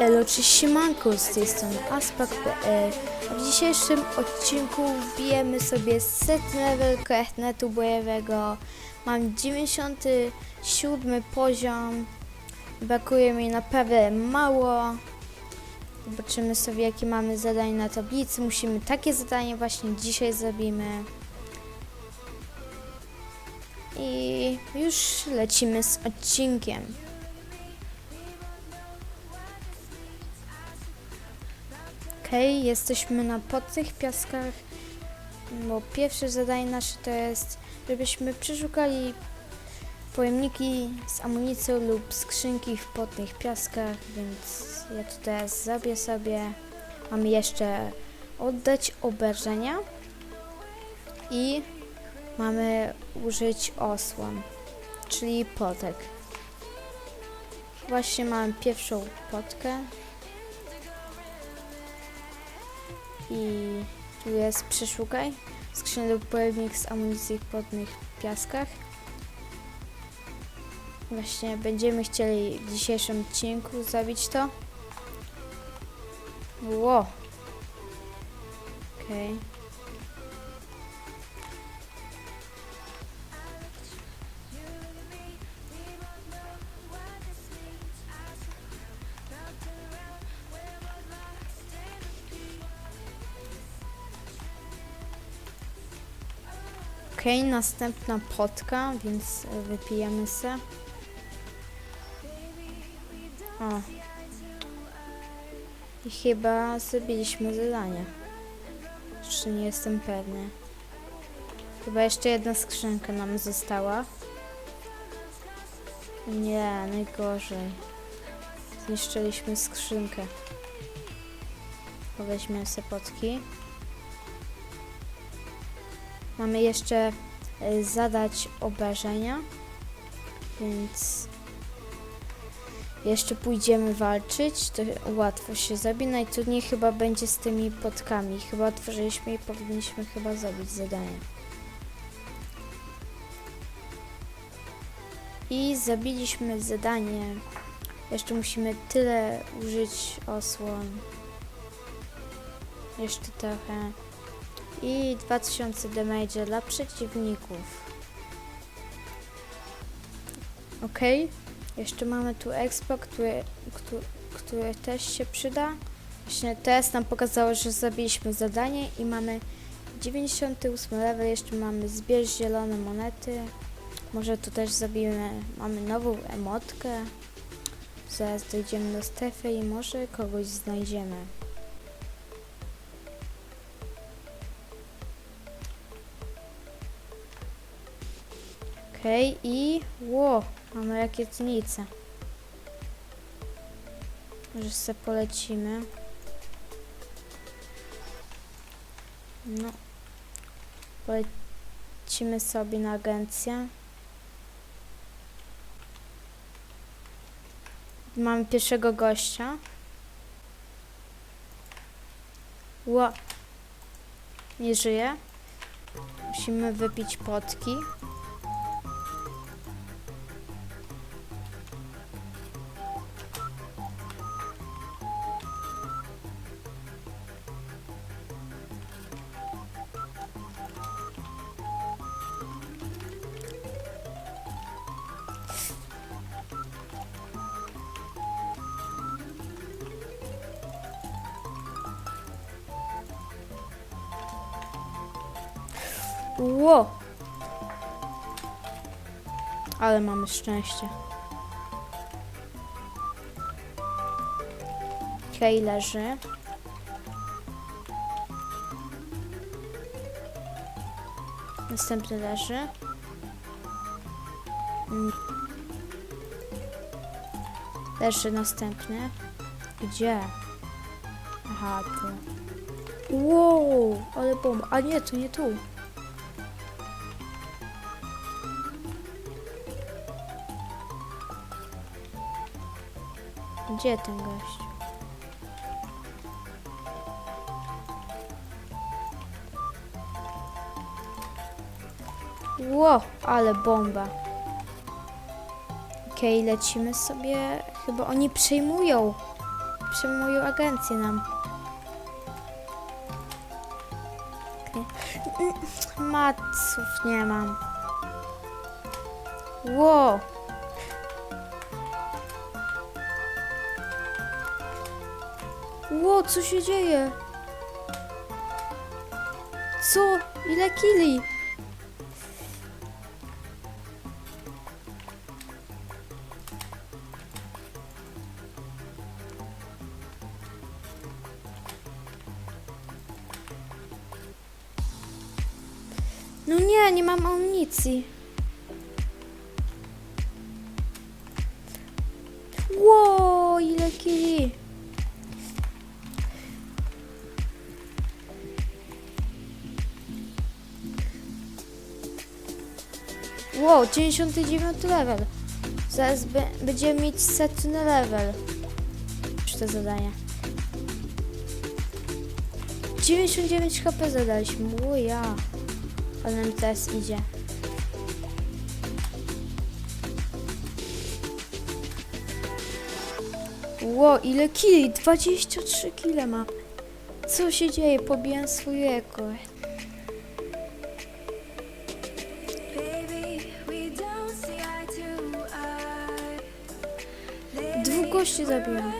Elo, czy siemanko, z tej strony Aspak.pl A w dzisiejszym odcinku wbijemy sobie set level Kechnetu bojowego. Mam 97 poziom. Brakuje mi naprawdę mało. Zobaczymy sobie jakie mamy zadanie na tablicy. Musimy takie zadanie właśnie dzisiaj zrobimy. I już lecimy z odcinkiem jesteśmy na podnych piaskach, bo pierwsze zadanie nasze to jest, żebyśmy przeszukali pojemniki z amunicją lub skrzynki w podnych piaskach, więc ja to teraz zrobię sobie. Mamy jeszcze oddać obrażenia i mamy użyć osłon, czyli potek. Właśnie mamy pierwszą potkę. I tu jest przeszukaj. Skrzynia lub pojemnik z amunicji w podnych piaskach. Właśnie będziemy chcieli w dzisiejszym odcinku zrobić to. Ło. Okej. Okej, następna potka, więc e, wypijemy se. O. I chyba zrobiliśmy zadanie. Jeszcze nie jestem pewny. Chyba jeszcze jedna skrzynka nam została. Nie, najgorzej. Zniszczyliśmy skrzynkę. Weźmiemy se potki. Mamy jeszcze y, zadać obrażenia, więc jeszcze pójdziemy walczyć. To łatwo się zrobi. Najtrudniej chyba będzie z tymi potkami. Chyba otworzyliśmy i powinniśmy chyba zrobić zadanie. I zabiliśmy zadanie. Jeszcze musimy tyle użyć osłon. Jeszcze trochę i 2000 damage dla przeciwników. Ok, jeszcze mamy tu expo, który, który, który też się przyda. Właśnie teraz nam pokazało, że zabiliśmy zadanie i mamy 98 level, jeszcze mamy zbierz zielone monety. Może tu też zabijemy, mamy nową emotkę. Zaraz dojdziemy do strefy i może kogoś znajdziemy. Okej, i ło, mamy rakietnicę. Może se polecimy. No. Polecimy sobie na agencję. Mamy pierwszego gościa. Ło. Nie żyje. Musimy wypić potki. Ło! Ale mamy szczęście. Okej, leży. Następny leży. Mm. Leży następny. Gdzie? Aha, tu. Wow, ale bomba. A nie, to nie tu. Gdzie ten gość? Ło, ale bomba. Okej, lecimy sobie. Chyba oni przejmują. przejmują agencję nam. Maców nie mam. Ło! Ło, co się dzieje? Co? Ile kili? No nie, nie mam amunicji. Ło, ile kili? Wow, 99 level. Zaraz będziemy mieć setny level. Już to zadanie. 99 HP zadaliśmy. O ja. Ale nam teraz idzie. Ło, ile kili? 23 kile ma. Co się dzieje? Pobijam swój rekord. Dwóch gości zabiłem.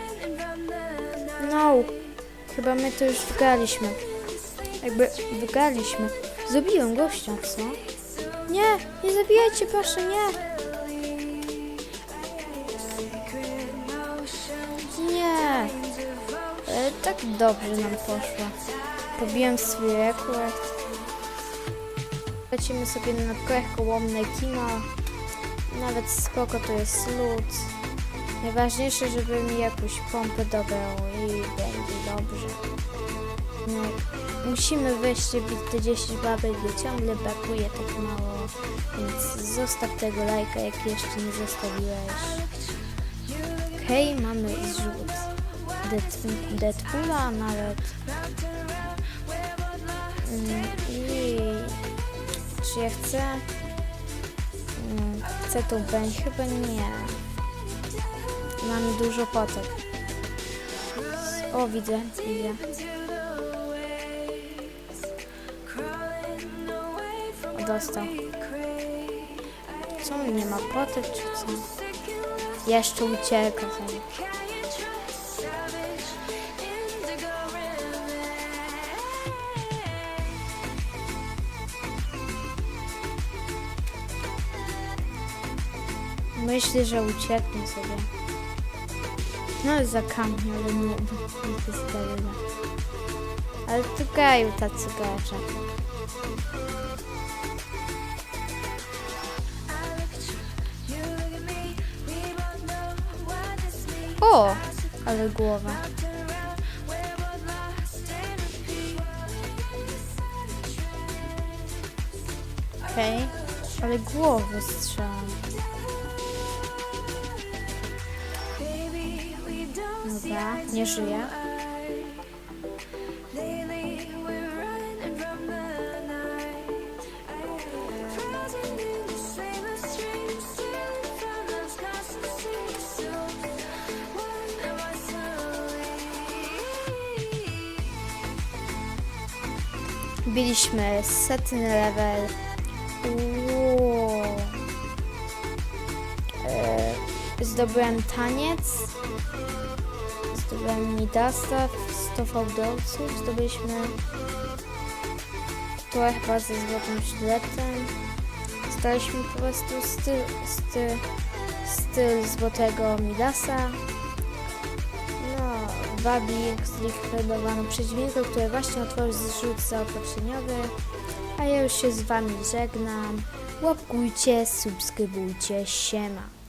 No. Chyba my to już wygraliśmy. Jakby wygraliśmy. Zabiłem gościa, co? Nie, nie zabijajcie, proszę, nie. Nie. E, tak dobrze nam poszło. Pobiłem swój rekord. Lecimy sobie na kołomne kino. Nawet spoko to jest lód. Najważniejsze, żeby mi jakąś pompę dobrał i będzie dobrze. No, musimy bić te 10 babek, bo ciągle brakuje tak mało. Więc zostaw tego lajka, jak jeszcze nie zostawiłeś. Okej, mamy zrzut. Dead- Deadpoola nawet. Mm, I czy ja chcę? Mm, Chcę tą broń? Chyba nie. Mam dużo potek. O, widzę, widzę. O, dostał. Co on nie ma potek, czy co? Jeszcze ucieka. sobie. Myślę, że ucieknie sobie. No za kamień, ale nie, nie to zgadza. Ale tu gają tacy means. O! Ale głowa. Okej. Ale głowy strzelam. Am I slowly? Biliśmy setny level. E, zdobyłem taniec. Zdobyłem Midasta, 100 fałdolców. Zdobyliśmy to chyba ze złotym sztyletem. Staliśmy po prostu styl, styl, styl złotego Midasa. No, Babik zlikwidowano przeciwnika, który właśnie otworzył zrzut zaopatrzeniowy. A ja już się z wami żegnam. Łapkujcie, subskrybujcie, siema.